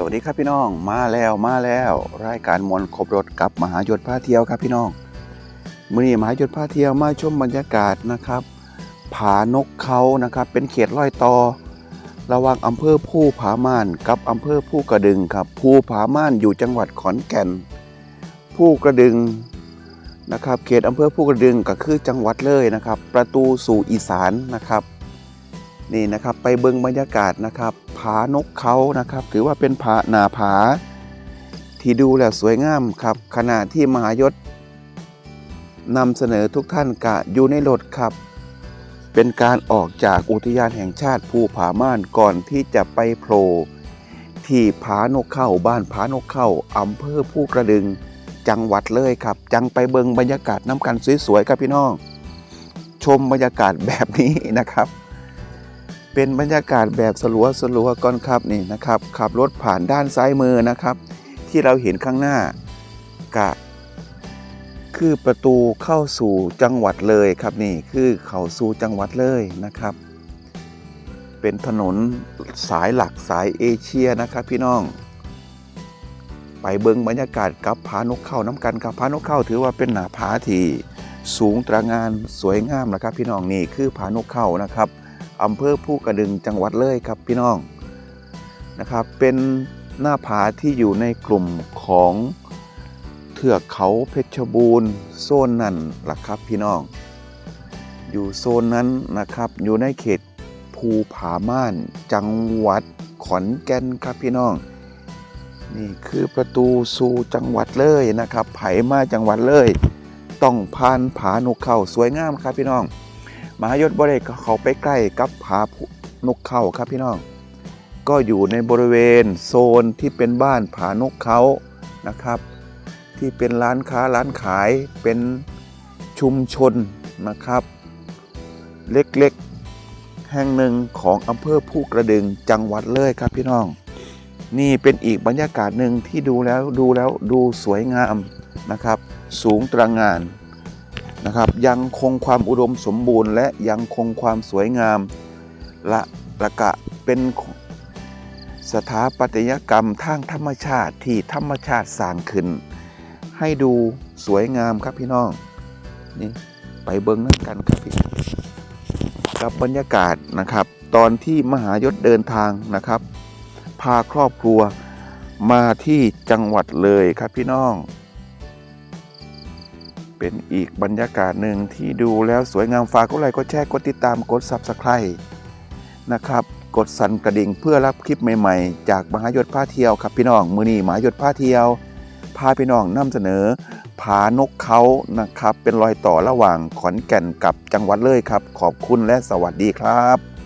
สวัสดีครับพี่น้องมาแล้วมาแล้ว รายการมนครบรถกับมหายศพาเที่ยวครับพี่น้องมื่อนี้มหายศพาเที่ยวมาชมบรรยากาศนะครับ ผานกเขานะครับ เป็นเขตร้อยต่อ ระหว่างอำเภอผู้ผาม่านกับอำเภอผู้กระดึงครับผู้ผาม่านอยู่จังหวัดขอนแก่น ผู้กระดึงนะครับ เขตอำเภอผู้กระดึงก็คือจังหวัดเลยนะครับ ประตูสู่อีสานนะครับ นี่นะครับไปเบิงบรรยากาศนะครับ ผานกเขานะครับ ถือว่าเป็นผาหนาผา ที่ดูแล้วสวยงามครับ ขณะที่มหายศนำเสนอทุกท่านกะอยู่ในรถครับ เป็นการออกจากอุทยานแห่งชาติภูผาม่านก่อนที่จะไปโผล่ที่ผานกเข้าบ้านผานกเข้าอำเภอผู้กระดึง จังหวัดเลยครับ จังไปเบิงบรรยากาศน้ำกันสวยๆครับพี่น้อง ชมบรรยากาศแบบนี้นะครับ เป็นบรรยากาศแบบสลัวสลัวก่อนครับนี่นะครับขับรถผ่านด้านซ้ายมือนะครับ ที่เราเห็นข้างหน้ากะคือประตูเข้าสู่จังหวัดเลยครับนี่คือเขาสู่จังหวัดเลยนะครับ เป็นถนนสายหลักสายเอเชียนะครับพี่น้อง ไปเบิงบรรยากาศกับผานกเข้าน้ำกันกับผานกเข้าถือว่าเป็นหนาผาที่สูงตระงานสวยงามนะครับ พี่น้องนี่คือผานกเข้านะครับ อำเภอผู้กระดึงจังหวัดเลยครับพี่น้องนะครับ เป็นหน้าผาที่อยู่ในกลุ่มของเทือกเขาเพชรบูรณ์โซนนั่นล่ะครับพี่น้อง อยู่โซนนั้นนะครับอยู่ในเขตภูผาม่านจังหวัดขอนแก่นครับพี่น้อง นี่คือประตูสู่จังหวัดเลยนะครับ ไผมาจังหวัดเลย ต้องผ่านผาหนกเขาสวยงามครับพี่น้อง มหายศบริก็เขาไปใกล้กับผานกเขาครับพี่น้อง ก็อยู่ในบริเวณโซนที่เป็นบ้านผานกเขานะครับ ที่เป็นร้านค้าร้านขายเป็นชุมชนนะครับ เล็กๆ แห่งหนึ่งของอำเภอผู้กระดึงจังหวัดเลยครับพี่น้อง นี่เป็นอีกบรรยากาศหนึ่งที่ดูแล้วดูแล้วดูสวยงามนะครับ สูงตระงาน นะครับยังคงความอุดมสมบูรณ์ และยังคงความสวยงามและละกะเป็นสถาปัตยกรรมทางธรรมชาติที่ธรรมชาติสร้างขึ้น ให้ดูสวยงามครับพี่น้องนี่ไปเบิ้งนั่นกันครับพี่กับบรรยากาศนะครับ ตอนที่มหายศเดินทางนะครับ พาครอบครัวมาที่จังหวัดเลยครับพี่น้อง เป็นอีกบรรยากาศหนึ่งที่ดูแล้วสวยงามฝากกดไลค์กดแชร์กดติดตามกด Subscribe นะครับ กดสั่นกระดิ่งเพื่อรับคลิปใหม่ๆ จากมหายศพาเที่ยวครับพี่น้องมือนี้มหายศพาเที่ยว พาพี่น้องนำเสนอ ผานกเขานะครับ เป็นรอยต่อระหว่างขอนแก่นกับจังหวัดเลยครับ ขอบคุณและสวัสดีครับ